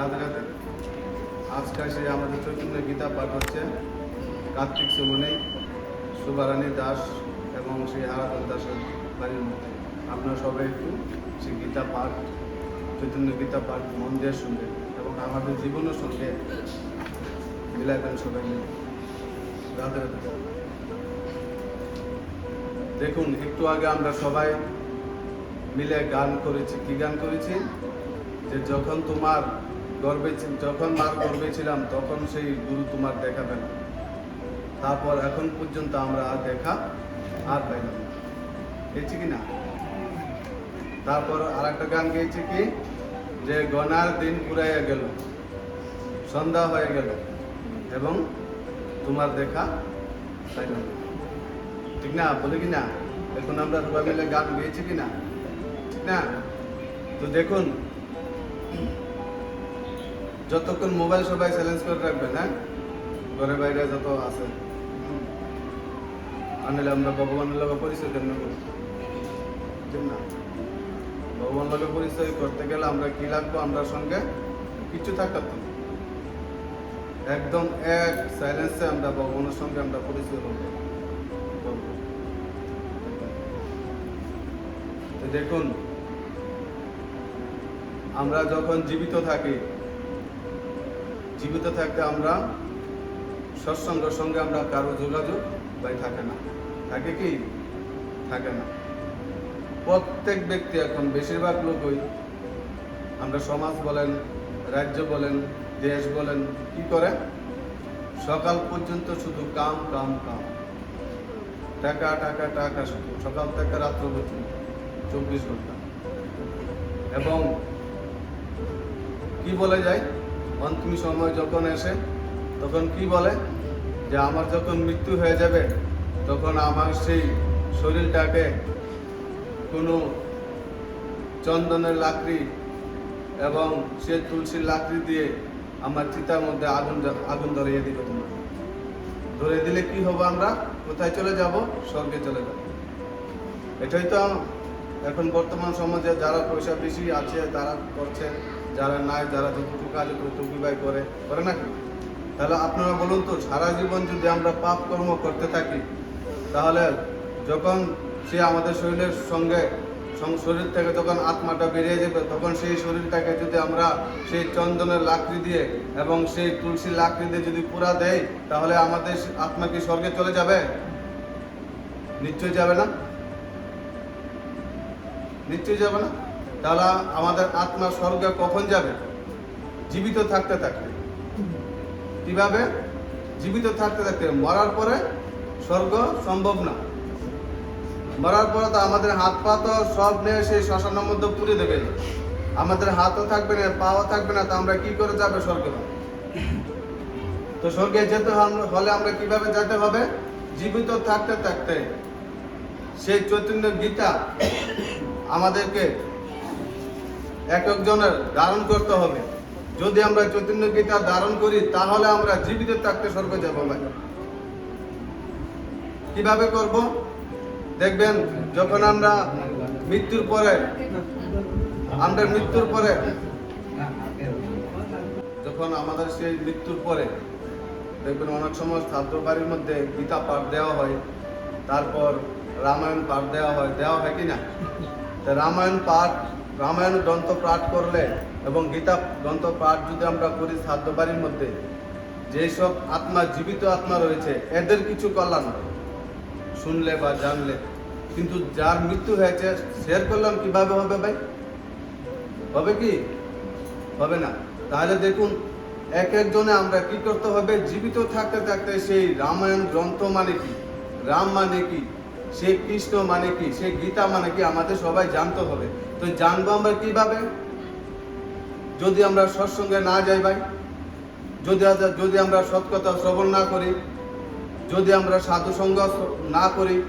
রাধে রাধে। আজকে সে আমাদের চৈতন্য গীতা পাঠ হচ্ছে কার্তিক সুমনি সুবারানী দাস এবং সেই আরাধন দাসের বাড়ির মধ্যে। আপনারা সবাই একটু সেই গীতা পাঠ, চৈতন্য গীতা পাঠ মন দিয়ে শুনবেন এবং আমাদের জীবনের সঙ্গে মিলাইবেন সবাই মিলে। রাধে রাধে। দেখুন, একটু আগে আমরা সবাই মিলে গান করেছি। কি গান করেছি? যে যখন তোমার গর্বে যখন মার গর্বে ছিলাম, তখন সেই গুরু তোমার দেখাবে না। তারপর এখন পর্যন্ত আমরা আর দেখা আর পাইলাম না। কি না? তারপর আর একটা গান গেয়েছি কি? যে গনার দিন পুরাইয়া গেল, সন্ধ্যা হয়ে গেল, এবং তোমার দেখা পাইলাম না। ঠিক না? বলে কি না? এখন আমরা সবাই মিলে গান গেয়েছি কি না? ঠিক না? তো দেখুন যতক্ষণ মোবাইল সবাই চ্যালেঞ্জ করে রাখবেন হ্যাঁ ঘরে বাইরে যত আছে। আনলে আমরা ভগবানের লগে পরিচয় কেন ঠিক না? ভগবান লগে পরিচয় করতে গেলে আমরা কি লাগবো? আমরা সঙ্গে কিছু না। একদম এক সাইলেন্সে আমরা ভগবানের সঙ্গে আমরা পরিচয় করব। তো দেখুন, আমরা যখন জীবিত থাকি জীবিত থাকতে আমরা সৎসঙ্গের সঙ্গে আমরা কারও যোগাযোগ ভাই থাকে না। থাকে কি? থাকে না। প্রত্যেক ব্যক্তি এখন বেশিরভাগ লোকই আমরা সমাজ বলেন, রাজ্য বলেন, দেশ বলেন, কি করে? সকাল পর্যন্ত শুধু কাম কাম কাম। টাকা টাকা টাকা শুধু। সকাল থেকে রাত্র পর্যন্ত। চব্বিশ ঘণ্টা। এবং কি বলে যায়? অন্তিম সময় যখন এসে তখন কি বলে? যে আমার যখন মৃত্যু হয়ে যাবে, তখন আমার সেই শরীরটাকে কোনো চন্দনের লাকড়ি এবং সে তুলসীর লাকড়ি দিয়ে আমার চিতার মধ্যে আগুন আগুন ধরিয়ে দিবে তোমরা ধরে দিলে কি হবে আমরা? কোথায় চলে যাব? স্বর্গে চলে যাব। এটাই তো এখন বর্তমান সমাজে যারা পয়সা বেশি আছে, তারা করছে যারা নাই, যারা যতটুকু কাজ করে টুকি বাই করে করে নাকি? তাহলে আপনারা বলুন তো, সারা জীবন যদি আমরা পাপ কর্ম করতে থাকি, তাহলে যখন সে আমাদের শরীরের সঙ্গে শরীর থেকে যখন আত্মাটা বেরিয়ে যাবে, তখন সেই শরীরটাকে যদি আমরা সেই চন্দনের লাকড়ি দিয়ে এবং সেই তুলসী লাকড়ি দিয়ে যদি পুরা দেয় তাহলে আমাদের আত্মা কি স্বর্গে চলে যাবে? নিশ্চয়ই যাবে না? নিশ্চয়ই যাবে না? তাহলে আমাদের আত্মা স্বর্গে কখন যাবে? জীবিত থাকতে থাকতে। কীভাবে? জীবিত থাকতে থাকতে। মরার পরে স্বর্গ সম্ভব না। মরার পরে তো আমাদের হাত পা তো সব নিয়ে সেই শ্মশানের মধ্যে পুড়ে দেবে। আমাদের হাতও থাকবে না, পাও থাকবে না, তো আমরা কি করে যাবে স্বর্গে? তো স্বর্গে যেতে হলে আমরা কীভাবে যেতে হবে? জীবিত থাকতে থাকতে। সেই চৈতন্য গীতা আমাদেরকে এক একজনের ধারণ করতে হবে। যদি আমরা চৈতন্য গীতা ধারণ করি, তাহলে আমরা জীবিত থাকতে স্বর্গ যাব ভাই কীভাবে করব? দেখবেন, যখন আমরা মৃত্যুর পরে, আমরা মৃত্যুর পরে, যখন আমাদের সেই মৃত্যুর পরে, দেখবেন অনেক সময় ছাত্র বাড়ির মধ্যে গীতা পাঠ দেওয়া হয়, তারপর রামায়ণ পাঠ দেওয়া হয় দেওয়া হয় কি না? রামায়ণ পাঠ রামায়ণ গ্রন্থ পাঠ করলে এবং গীতা গ্রন্থ পাঠ যদি আমরা করি ছাত্র বাড়ির মধ্যে, যেসব আত্মা, জীবিত আত্মা রয়েছে, এদের কিছু কল্যাণ শুনলে বা জানলে। কিন্তু যার মৃত্যু হয়েছে শেয়ার করলাম কীভাবে হবে ভাই? হবে কি? হবে না। তাহলে দেখুন, এক একজনে আমরা কি করতে হবে? জীবিত থাকতে থাকতে সেই রামায়ণ গ্রন্থ মানে কি? রাম মানে কি? সেই কৃষ্ণ মানে কি? সেই গীতা মানে কি? আমাদের সবাই জানতে হবে। তো জানব আমরা কীভাবে? যদি আমরা সৎসঙ্গে না যাই ভাই, যদি যদি আমরা সৎ কথা শ্রবণ না করি, যদি আমরা সাধু সঙ্গ না করি,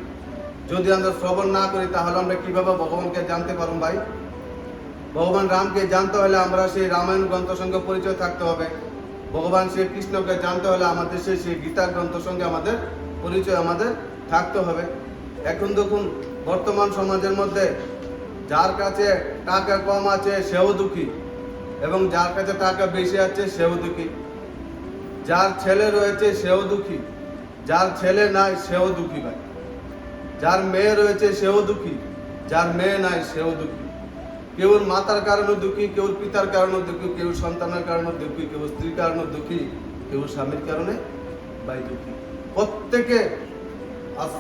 যদি আমরা শ্রবণ না করি, তাহলে আমরা কীভাবে ভগবানকে জানতে পারব ভাই? ভগবান রামকে জানতে হলে আমরা সেই রামায়ণ গ্রন্থ সঙ্গে পরিচয় থাকতে হবে। ভগবান শ্রী কৃষ্ণকে জানতে হলে আমাদের সেই সেই গীতা গ্রন্থ সঙ্গে আমাদের পরিচয় আমাদের থাকতে হবে। এখন দেখুন, বর্তমান সমাজের মধ্যে যার কাছে টাকা কম আছে, সেও দুঃখী। এবং যার কাছে টাকা বেশি আছে, সেও দুঃখী। যার ছেলে রয়েছে, সেও দুঃখী। যার ছেলে নাই, সেও দুঃখী ভাই। যার মেয়ে রয়েছে, সেও দুঃখী। যার মেয়ে নাই, সেও দুঃখী। কেউ মাতার কারণে দুঃখী কেউ পিতার কারণে দুঃখী কেউ সন্তানের কারণে দুঃখী কেউ স্ত্রীর কারণে দুঃখী কেউ স্বামীর কারণে ভাই দুঃখী। প্রত্যেকে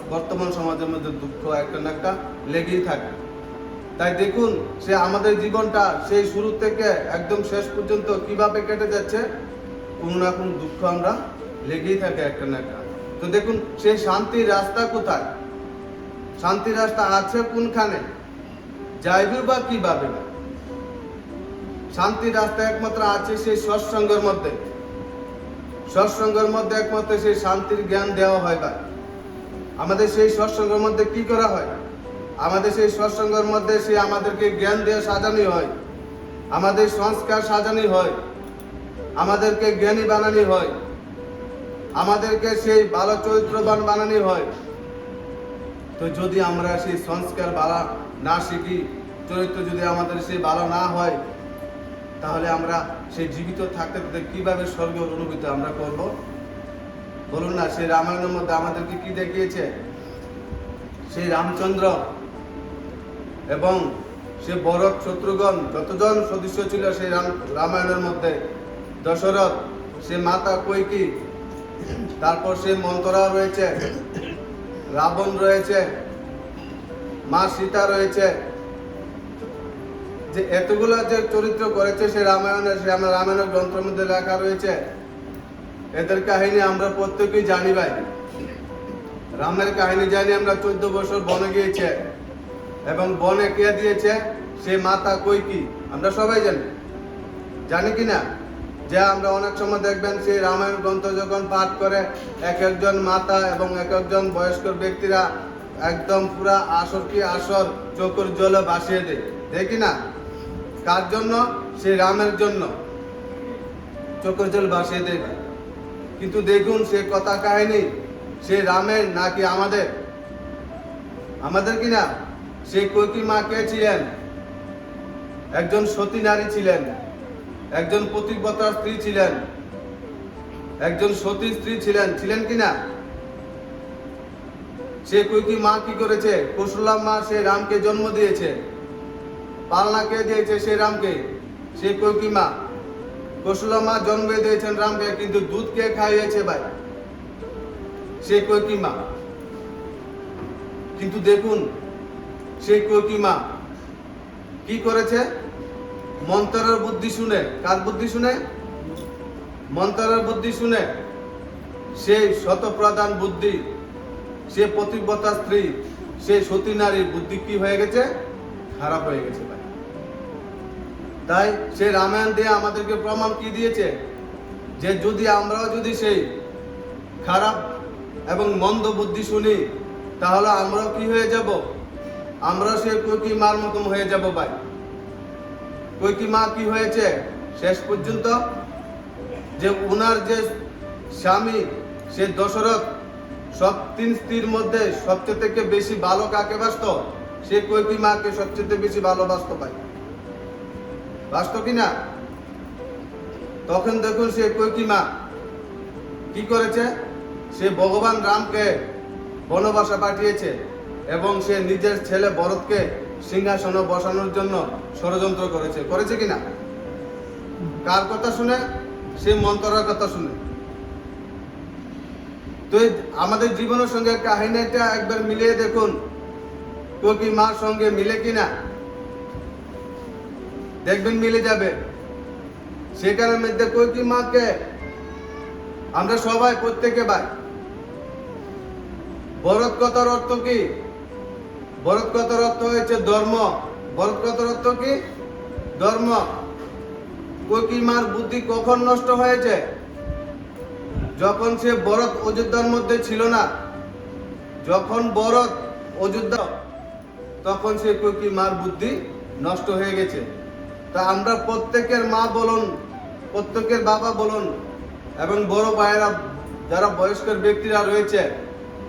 বর্তমান সমাজের মধ্যে দুঃখ একটা না একটা লেগেই থাকে। তাই দেখুন, সে আমাদের জীবনটা সেই শুরু থেকে একদম শেষ পর্যন্ত কীভাবে কেটে যাচ্ছে, কোনো না কোনো দুঃখ আমরা লেগেই থাকে একটা না একটা। তো দেখুন সেই শান্তির রাস্তা কোথায়? শান্তির রাস্তা আছে কোনখানে? যাইবে বা কীভাবে? শান্তির রাস্তা একমাত্র আছে সেই সৎসঙ্গের মধ্যে। সৎসঙ্গের মধ্যে একমাত্র সেই শান্তির জ্ঞান দেওয়া হয় ভাই আমাদের সেই সৎসঙ্গের মধ্যে কি করা হয়? আমাদের সেই সৎসঙ্গের মধ্যে সে আমাদেরকে জ্ঞান দিয়ে সাজানো হয়। আমাদের সংস্কার সাজানো হয়। আমাদেরকে জ্ঞানী বানানো হয়। আমাদেরকে সেই ভালো চরিত্রবান বানানো হয়। তো যদি আমরা সেই সংস্কার বালা না শিখি, চরিত্র যদি আমাদের সেই ভালো না হয়, তাহলে আমরা সেই জীবিত থাকতে থাকতে কীভাবে স্বর্গের অনুভূতি আমরা করব? বলুন না, সেই রামায়ণের মধ্যে আমাদেরকে কি দেখিয়েছে? সেই রামচন্দ্র এবং সে ভরত শত্রুঘ্ন যতজন সদস্য ছিল সেই রাম, রামায়ণের মধ্যে, দশরথ, সে মাতা কৈকি তারপর সে মন্ত্রা রয়েছে, রাবণ রয়েছে, মা সীতা রয়েছে। যে এতগুলো যে চরিত্র করেছে সে রামায়ণের, সে আমার রামায়ণের গ্রন্থের মধ্যে লেখা রয়েছে এদের কাহিনী আমরা প্রত্যেকেই জানি ভাই। রামের কাহিনী জানি আমরা চোদ্দ বছর বনে গিয়েছে। এবং বনে কে দিয়েছে? সে মাতা কৈকি আমরা সবাই জানি। জানি কি না? যে আমরা অনেক সময় দেখবেন সেই রামায়ণ গ্রন্থ যখন পাঠ করে, এক একজন মাতা এবং এক একজন বয়স্ক ব্যক্তিরা একদম পুরা আসর কি আসর চোখের জলে ভাসিয়ে দেয়। দেখি না? কার জন্য? সেই রামের জন্য। চোখের জল ভাসিয়ে দেয়। কিন্তু দেখুন সে কথা কাহিনী। সে রামের নাকি আমাদের? আমাদের কি না সে কৈকি মা কে ছিলেন? একজন সতী নারী ছিলেন, একজন প্রতিব্রতার স্ত্রী ছিলেন, একজন সতী স্ত্রী ছিলেন ছিলেন কি না সে কৈকি মা কি করেছে? কৌশলা মা সে রামকে জন্ম দিয়েছে, পালনা কে দিয়েছে সে রামকে? সে কৈকি মা? কৌশলা মা জন্ম দিয়েছেন রামকে, কিন্তু দুধ কে খাইয়েছে ভাই? সে কৈকি মা? কিন্তু দেখুন সেই কৈকি মা? কি করেছে? মন্ত্রের বুদ্ধি শুনে, কার বুদ্ধি শুনে? মন্ত্রের বুদ্ধি শুনে সেই শতপ্রধান বুদ্ধি, সে প্রতিব্রতা স্ত্রী, সে সতী নারীর বুদ্ধি কি হয়ে গেছে? খারাপ হয়ে গেছে। তাই সে রামায়ণ দিয়ে আমাদেরকে প্রমাণ কি দিয়েছে? যে যদি আমরাও যদি সেই খারাপ এবং মন্দ বুদ্ধি শুনি, তাহলে আমরাও কি হয়ে যাব? আমরা সেই কৈকি মার মতন হয়ে যাব ভাই? কৈকি মা কি হয়েছে? শেষ পর্যন্ত যে উনার যে স্বামী, সে দশরথ সব তিন স্ত্রীর মধ্যে সবচেয়ে থেকে বেশি ভালো কাকে বাসত? সে কৈকি মাকে সবচেয়ে বেশি ভালোবাসত ভাই? বাসত কিনা? তখন দেখুন সে কৈকি মা? কি করেছে? সে ভগবান রামকে বনবাসা পাঠিয়েছে এবং সে নিজের ছেলে ভরতকে সিংহাসনে বসানোর জন্য ষড়যন্ত্র করেছে। করেছে কিনা? কার কথা শুনে? সে মন্ত্রের কথা শুনে। তো আমাদের জীবনের সঙ্গে কাহিনীটা একবার মিলিয়ে দেখুন। কোকি মার সঙ্গে মিলে কিনা? দেখবেন মিলে যাবে। সেখানের মধ্যে কৈকি মাকে, আমরা সবাই প্রত্যেকে ভাই। ভরত অর্থ কি? ভরত অর্থ হয়েছে ধর্ম। ভরত অর্থ কি? ধর্ম। কৈকি মার বুদ্ধি কখন নষ্ট হয়েছে? যখন সে ভরত অযোধ্যার মধ্যে ছিল না, যখন ভরত অযোধ্যা, তখন সে কৈকি মার বুদ্ধি নষ্ট হয়ে গেছে। তা আমরা প্রত্যেকের মা বলুন প্রত্যেকের বাবা বলুন এবং বড় ভাইয়েরা যারা বয়স্ক ব্যক্তিরা রয়েছে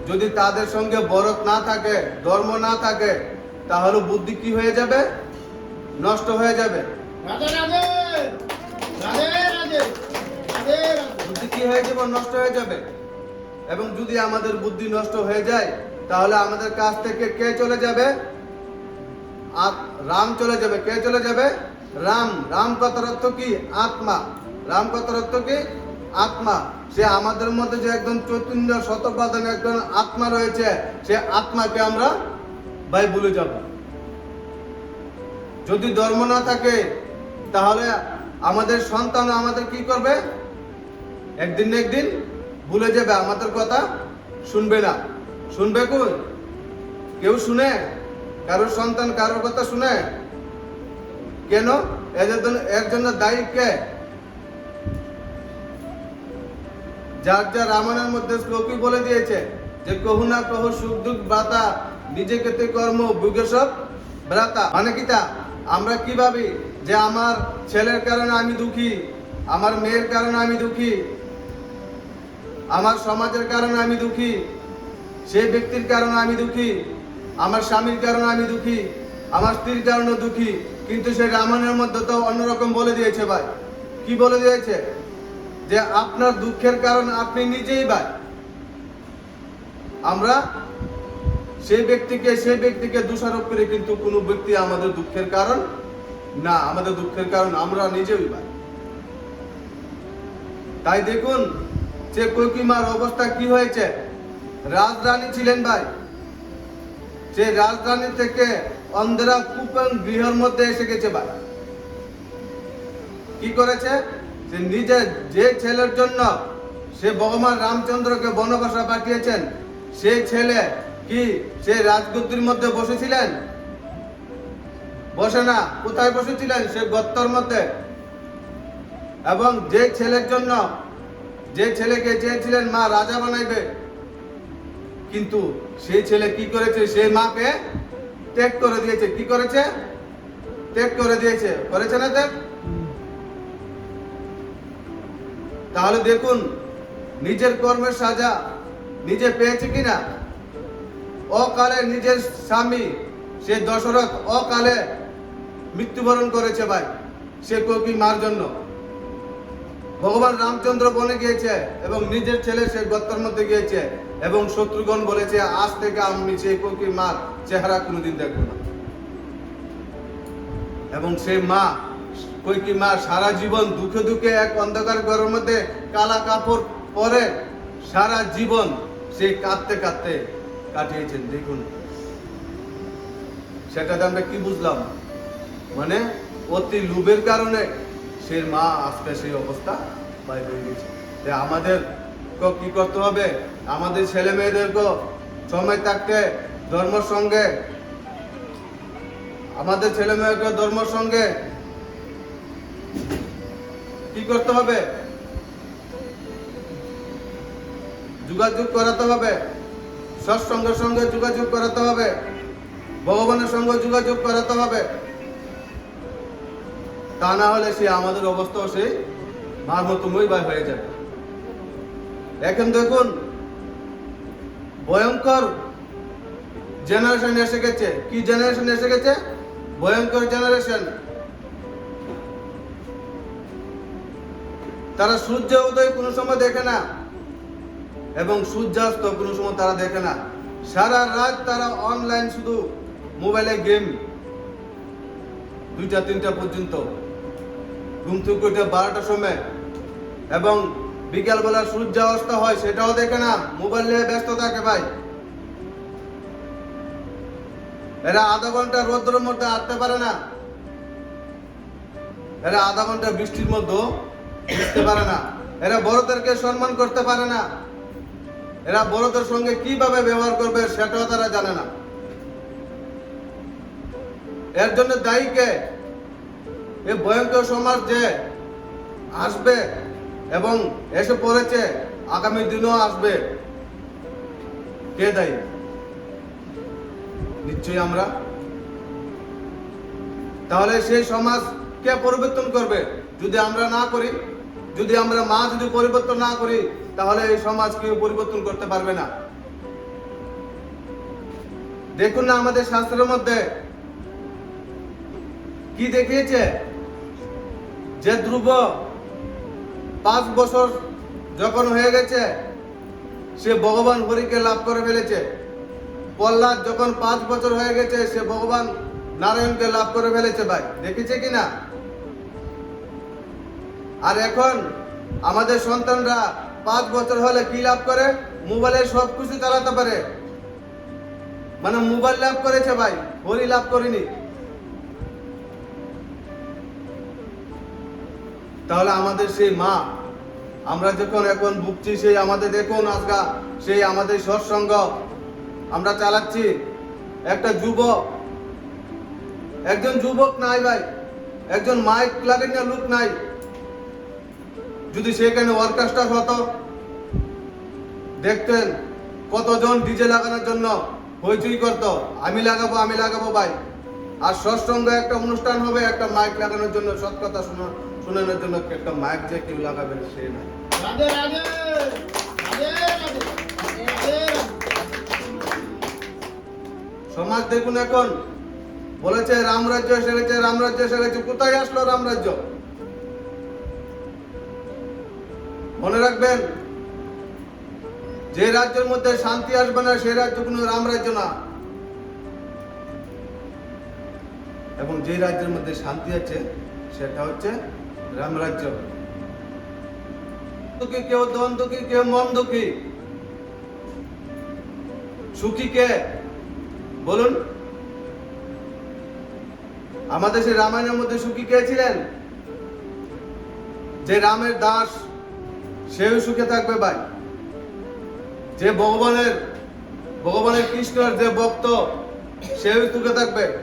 যদি তাদের সঙ্গে বরত না থাকে ধর্ম না থাকে তাহলে বুদ্ধি কি হয়ে যাবে? নষ্ট হয়ে যাবে। বুদ্ধি কি হয়ে যাবে? নষ্ট হয়ে যাবে। এবং যদি আমাদের বুদ্ধি নষ্ট হয়ে যায় তাহলে আমাদের কাছ থেকে কে চলে যাবে? আত- রাম চলে যাবে। কে চলে যাবে? রাম রাম কথার অর্থ কি? আত্মা। রাম কথার অর্থ কি? আত্মা। সে আমাদের মধ্যে যে একজন চৈতন্য শতপ্রধান একজন আত্মা রয়েছে, সে আত্মাকে আমরা ভাই ভুলে যাব। যদি ধর্ম না থাকে, তাহলে আমাদের সন্তান আমাদের কি করবে? একদিন না একদিন ভুলে যাবে, আমাদের কথা শুনবে না। শুনবে কই? কেউ শুনে? কারোর সন্তান কারোর কথা শুনে? কেন? এদের জন্য এর জন্য দায়ী কে? যার যা রামায়ণের মধ্যে শ্লোকই বলে দিয়েছে যে, কহু না কহু সুখ দুঃখ ব্রাতা নিজেকে তে কর্ম বুঝে সব ব্রাতা। মানে কি তা? আমরা কি ভাবি যে, আমার ছেলের কারণে আমি দুঃখী, আমার মেয়ের কারণে আমি দুঃখী, আমার সমাজের কারণে আমি দুঃখী, সেই ব্যক্তির কারণে আমি দুঃখী, আমার স্বামীর কারণে আমি দুঃখী, আমার স্ত্রীর কারণে দুঃখী। কিন্তু সেই রামায়ণের মধ্যে তো অন্যরকম বলে দিয়েছে ভাই। কি বলে দিয়েছে? যে আপনার দুঃখের কারণ আপনি নিজেই ভাই। আমরা সেই ব্যক্তিকে সেই ব্যক্তিকে দোষারোপ করে কিন্তু কোনো ব্যক্তি আমাদের দুঃখের কারণ না, আমাদের দুঃখের কারণ আমরা নিজেই ভাই। তাই দেখুন, যে কৈকিমার অবস্থা কি হয়েছে? রাজরানী ছিলেন ভাই। সে রাজধানী থেকে অন্ধেরা কুপন গৃহের মধ্যে এসে গেছে ভাই। কি করেছে? যে নিজে যে ছেলের জন্য সে ভগবান রামচন্দ্রকে বনবাসা পাঠিয়েছেন, সেই ছেলে কি সে রাজগুদ্দির মধ্যে বসেছিলেন? বসে না, কোথায় বসেছিলেন সে গত্তর মধ্যে? এবং যে ছেলের জন্য, যে ছেলেকে চেয়েছিলেন মা রাজা বানাইবে, কিন্তু সেই ছেলে কি করেছে? সেই মাকে ত্যাগ করে দিয়েছে। কি করেছে? ত্যাগ করে দিয়েছে। করেছে না ত্যাগ? তাহলে দেখুন, নিজের কর্মের সাজা নিজে পেয়েছে কিনা? অকালে নিজের স্বামী, সে দশরথ অকালে মৃত্যুবরণ করেছে ভাই। সে কবি মার জন্য। ভগবান রামচন্দ্র বনে গিয়েছে এবং নিজের ছেলে সে গত্তর মধ্যে গিয়েছে এবং শত্রুগণ বলেছে, আজ থেকে আমি সেই কবি মার চেহারা কোনোদিন দেখব না। এবং সেই মা কৈকি মা সারা জীবন দুঃখে দুঃখে এক অন্ধকার ঘরের মধ্যে কালা কাপড় পরে সারা জীবন সে কাঁদতে কাঁদতে কাটিয়েছেন। দেখুন, সেটাতে আমরা কি বুঝলাম? মানে অতি লোভের কারণে সে মা আজকে সেই অবস্থা বাইরে হয়ে গেছে। আমাদের কি করতে হবে? আমাদের ছেলে মেয়েদেরকে সময় থাকতে ধর্মের সঙ্গে, আমাদের ছেলে মেয়েকে ধর্মের সঙ্গে কি করতে হবে? যোগাযোগ করাতে হবে। সৎসঙ্গের সঙ্গে যোগাযোগ করাতে হবে। ভগবানের সঙ্গে যোগাযোগ করাতে হবে। তা না হলে সে আমাদের অবস্থাও সেই মার মতো মই হয়ে যাবে। এখন দেখুন, ভয়ঙ্কর জেনারেশন এসে গেছে। কি জেনারেশন এসে গেছে? ভয়ঙ্কর জেনারেশন তারা সূর্য উদয় কোনো সময় দেখে না এবং সূর্যাস্ত কোনো সময় তারা দেখে না। সারা রাত তারা অনলাইন শুধু মোবাইলে গেম দুইটা, তিনটা পর্যন্ত। ঘুম থেকে উঠে বারোটার সময় এবং বিকালবেলা সূর্যাস্ত হয় সেটাও দেখে না মোবাইল নিয়ে ব্যস্ত থাকে ভাই। এরা আধা ঘণ্টা রোদ্রের মধ্যে হাঁটতে পারে না। এরা আধা ঘণ্টা বৃষ্টির মধ্যে বুঝতে পারে না। এরা বড়দেরকে সম্মান করতে পারে না। এরা বড়দের সঙ্গে কীভাবে ব্যবহার করবে সেটাও তারা জানে না। এর জন্য দায়ী কে? এই ভয়ঙ্কর সমাজ যে আসবে এবং এসে পড়েছে, আগামী দিনও আসবে। কে দায়ী? নিশ্চয়ই আমরা। তাহলে সেই সমাজ কে পরিবর্তন করবে? যদি আমরা না করি, যদি আমরা মা যদি পরিবর্তন না করি, তাহলে এই সমাজ কেউ পরিবর্তন করতে পারবে না। দেখুন না আমাদের শাস্ত্রের মধ্যে কি দেখিয়েছে? যে ধ্রুব পাঁচ বছর যখন হয়ে গেছে, সে ভগবান হরিকে লাভ করে ফেলেছে। প্রহ্লাদ যখন পাঁচ বছর হয়ে গেছে, সে ভগবান নারায়ণকে লাভ করে ফেলেছে ভাই। দেখেছে কিনা আর এখন আমাদের সন্তানরা পাঁচ বছর হলে কি লাভ করে? মোবাইলে সব কিছু চালাতে পারে। মানে মোবাইল লাভ করেছে ভাই, হরি লাভ করিনি। তাহলে আমাদের সেই মা, আমরা যখন এখন ভুগছি, সেই আমাদের দেখুন আজকা সেই আমাদের সৎসঙ্গ। আমরা চালাচ্ছি। একটা যুবক, একজন যুবক নাই ভাই, একজন মাইক লাগেন না, লোক নাই। যদি সেখানে অর্কেস্ট্রা হতো, দেখতেন কতজন ডিজে লাগানোর জন্য হইচই করতো। আমি লাগাবো আমি লাগাবো ভাই। আর সৎসঙ্গ একটা অনুষ্ঠান হবে, একটা মাইক লাগানোর জন্য সৎ কথা শোনা শোনানোর জন্য একটা মাইক যে কেউ লাগাবেন সে রাধে রাধে সমাজ দেখুন এখন। বলেছে রামরাজ্য এসে গেছে রামরাজ্য এসে গেছে কোথায় আসলো রামরাজ্য মনে রাখবেন যে রাজ্যের মধ্যে শান্তি আসবে না সেই রাজ্য কোনো রামরাজ্য না। এবং যে রাজ্যের মধ্যে শান্তি আছে সেটা হচ্ছে রামরাজ্য দুঃখী কেউ ধন দুঃখী কেউ মন দুঃখী? সুখী কে? বলুন। আমাদের সেই রামায়ণের মধ্যে সুখী কে ছিলেন? যে রামের দাস, সেও সুখে থাকবে ভাই। যে ভগবানের ভগবানের কৃষ্ণের যে ভক্ত, সেও সুখে থাকবে।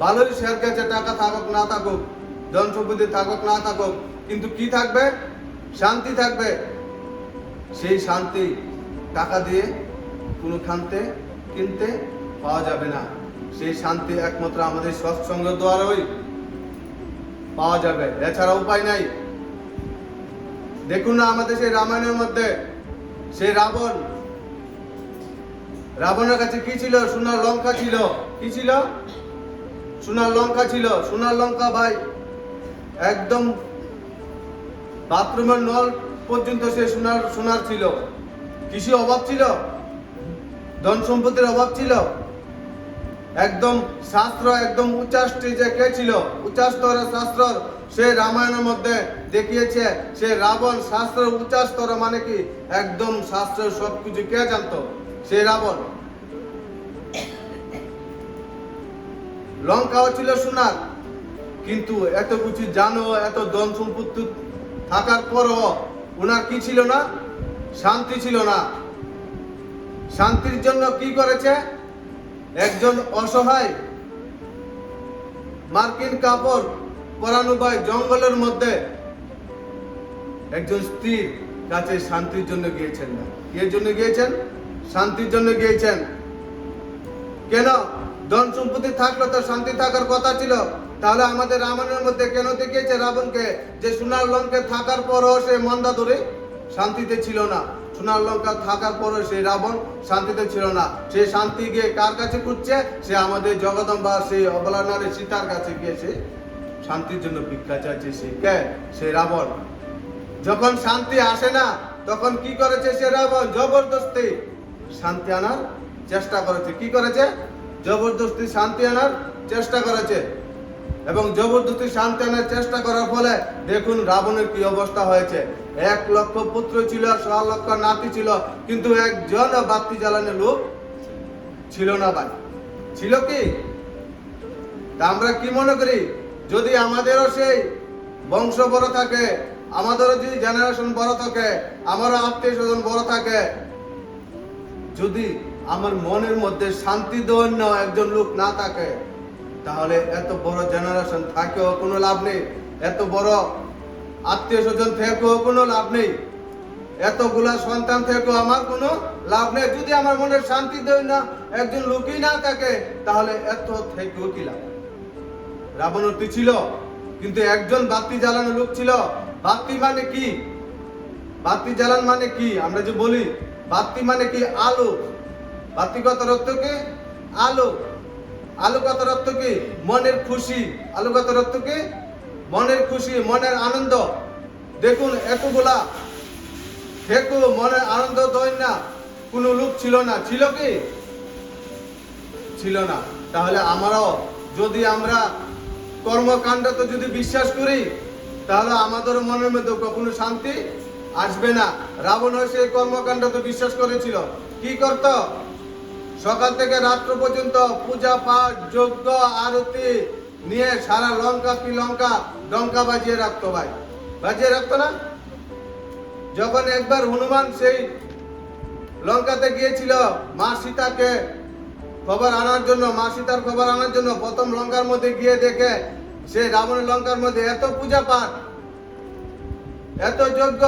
ভালোই শেয়ার কাছে টাকা থাকুক, না থাকুক। সম্পত্তি থাকুক, না থাকুক, কিন্তু কি থাকবে? শান্তি থাকবে। সেই শান্তি টাকা দিয়ে কোনো খানতে, কিনতে পাওয়া যাবে না। সেই শান্তি একমাত্র আমাদের সৎসঙ্গ দ্বারাই পাওয়া যাবে। এছাড়া উপায় নাই। দেখুন না আমাদের সেই রামায়ণের মধ্যে, সেই রাবণ। রাবণের কাছে কি ছিল? সোনার লঙ্কা ছিল। কি ছিল? সোনার লঙ্কা ছিল। সোনার লঙ্কা ভাই একদম বাথরুমের নল পর্যন্ত সে সোনার সোনার ছিল। কৃষি অভাব ছিল, ধন সম্পত্তির অভাব ছিল। একদম শাস্ত্র, একদম উচ্চ যে কে ছিল? উচ্চ স্তরের শাস্ত্র সে রামায়ণের মধ্যে দেখিয়েছে, সে রাবণ শাস্ত্র উচ্চাস্তর মানে কি? একদম শাস্ত্রের সবকিছু কে জানতো? সে রাবণ। লঙ্কাও ছিল সোনার। কিন্তু এত কিছু জানো, এত ধন সম্পত্তি থাকার পরও ওনার কি ছিল না? শান্তি ছিল না। শান্তির জন্য কি করেছে? একজন অসহায় মার্কিন কাপড় পরানো জঙ্গলের মধ্যে একজন স্ত্রীর কাছে শান্তির জন্য গিয়েছেন না। এর জন্য গিয়েছেন? শান্তির জন্য গিয়েছেন। কেন? ধন সম্পত্তি থাকলে তো শান্তি থাকার কথা ছিল। তাহলে আমাদের রামায়ণের মধ্যে কেন দেখিয়েছে রাবণকে? যে সোনার লঙ্কে থাকার পরও সে মন্দা ধরে শান্তিতে ছিল না। সোনার লঙ্কা থাকার পরও সেই রাবণ শান্তিতে ছিল না। সে শান্তি গিয়ে কার কাছে খুঁজছে? সে আমাদের জগদম্বা সেই অবলা নারী সীতার কাছে গিয়েছে শান্তির জন্য ভিক্ষা চাইছে সে। কে? সে রাবণ। যখন শান্তি আসে না, তখন কি করেছে সে রাবণ? জবরদস্তি শান্তি আনার চেষ্টা করেছে। কি করেছে? জবরদস্তি শান্তি আনার চেষ্টা করেছে। এবং জবরদস্তি শান্তি আনার চেষ্টা করার ফলে দেখুন রাবণের কি অবস্থা হয়েছে। এক লক্ষ পুত্র ছিল ছ লক্ষ নাতি ছিল, কিন্তু একজন বাতি জ্বালানোর লোক ছিল না ভাই ছিল কি? তা আমরা কি মনে করি? যদি আমাদেরও সেই বংশ বড় থাকে, আমাদেরও যদি জেনারেশন বড় থাকে, আমারও আত্মীয় স্বজন বড় থাকে, যদি আমার মনের মধ্যে শান্তি দৈন্য একজন লোক না থাকে তাহলে এত বড় জেনারেশন থাকেও কোনো লাভ নেই। এত বড় আত্মীয় স্বজন থেকেও কোনো লাভ নেই। এতগুলা সন্তান থেকেও আমার কোনো লাভ নেই। যদি আমার মনে শান্তি দেয় না, একজন লোকই না থাকে, তাহলে এত থেকেও কি লাভ? রাবণতী ছিল, কিন্তু একজন বাতি জ্বালানো লোক ছিল। বাতি মানে কি? বাতি জ্বালান মানে কি? আমরা যে বলি, বাতি মানে কি? আলো। বাতি কত রক্ত কি? আলো। আলো কত রক্ত কি? মনের খুশি। আলো কত রক্ত কি? মনের খুশি, মনের আনন্দ। দেখুন, এতগুলা হেকু মনের আনন্দ দই না, কোনো লোক ছিল না। ছিল কি? ছিল না। তাহলে আমরাও, যদি আমরা কর্মকাণ্ডতে যদি বিশ্বাস করি, তাহলে আমাদের মনের মধ্যে কখনো শান্তি আসবে না। রাবণ সেই কর্মকাণ্ডতে বিশ্বাস করেছিল। কি করত? সকাল থেকে রাত্র পর্যন্ত পূজা পাঠ যজ্ঞ আরতি নিয়ে সারা লঙ্কা কি লঙ্কা বাজিয়ে রাখতো ভাই। বাজিয়ে রাখতো না? যখন একবার হনুমান সেই লঙ্কাতে গিয়েছিল, মা সীতাকে খবর আনার জন্য, মা সীতার খবর আনার জন্য প্রথম লঙ্কার মধ্যে গিয়ে দেখে, সে রাবণের লঙ্কার মধ্যে এত পূজা পাঠ, এত যজ্ঞ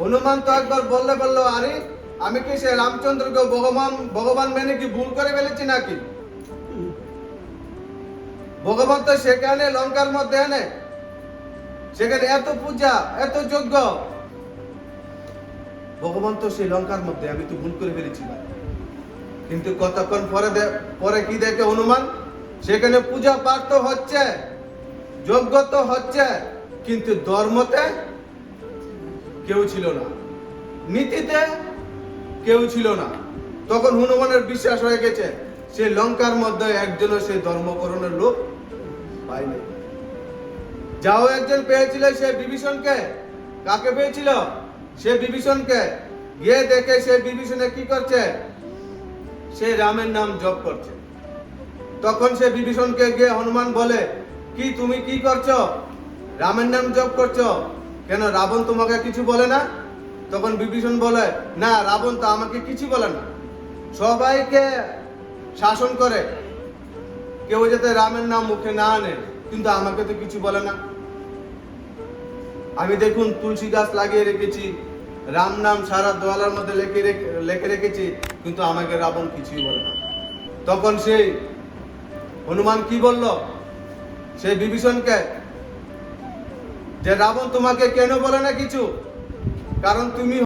হনুমান তো একবার বললে বলল, আরে আমি কি সে রামচন্দ্রকে ভগবান ভগবান মেনে কি ভুল করে ফেলেছি নাকি? ভগবান তো সেখানে, লঙ্কার মধ্যে এনে, সেখানে এত পূজা, এত যজ্ঞ। ভগবান তো সেই লঙ্কার মধ্যে, আমি তো ভুল করে ফেলেছি। কিন্তু কতক্ষণ পরে পরে কি দেখে হনুমান? সেখানে পূজা পাঠ তো হচ্ছে, যজ্ঞ তো হচ্ছে, কিন্তু ধর্মতে কেউ ছিল না। নীতিতে কেউ ছিল না। তখন হনুমানের বিশ্বাস হয়ে গেছে, সে লঙ্কার মধ্যে একজনও সে ধর্মকরণের লোক পাইনি যাও একজন পেয়েছিল সে বিভীষণকে। কাকে পেয়েছিল? সে বিভীষণকে। গিয়ে দেখে সে বিভীষণে কি করছে? সে রামের নাম জপ করছে। তখন সে বিভীষণকে গিয়ে হনুমান বলে, কি তুমি কি করছ? রামের নাম জপ করছ? কেন রাবণ তোমাকে কিছু বলে না? তখন বিভীষণ বলে, না, রাবণ তো আমাকে কিছু বলে না। সবাইকে শাসন করে। কেউ যাতে রামের নাম মুখে না আনে, কিন্তু আমাকে তো কিছু বলে না। আমি দেখুন তুলসী গাছ লাগিয়ে রেখেছি, রাম নাম সারা দোয়ালার মধ্যে লেখে লেখে রেখেছি, কিন্তু আমাকে রাবণ কিছুই বলে না। তখন সেই হনুমান কি বলল? সেই বিভীষণকে যে, রাবণ তোমাকে কেন বলে না কিছু? কারণ তুমি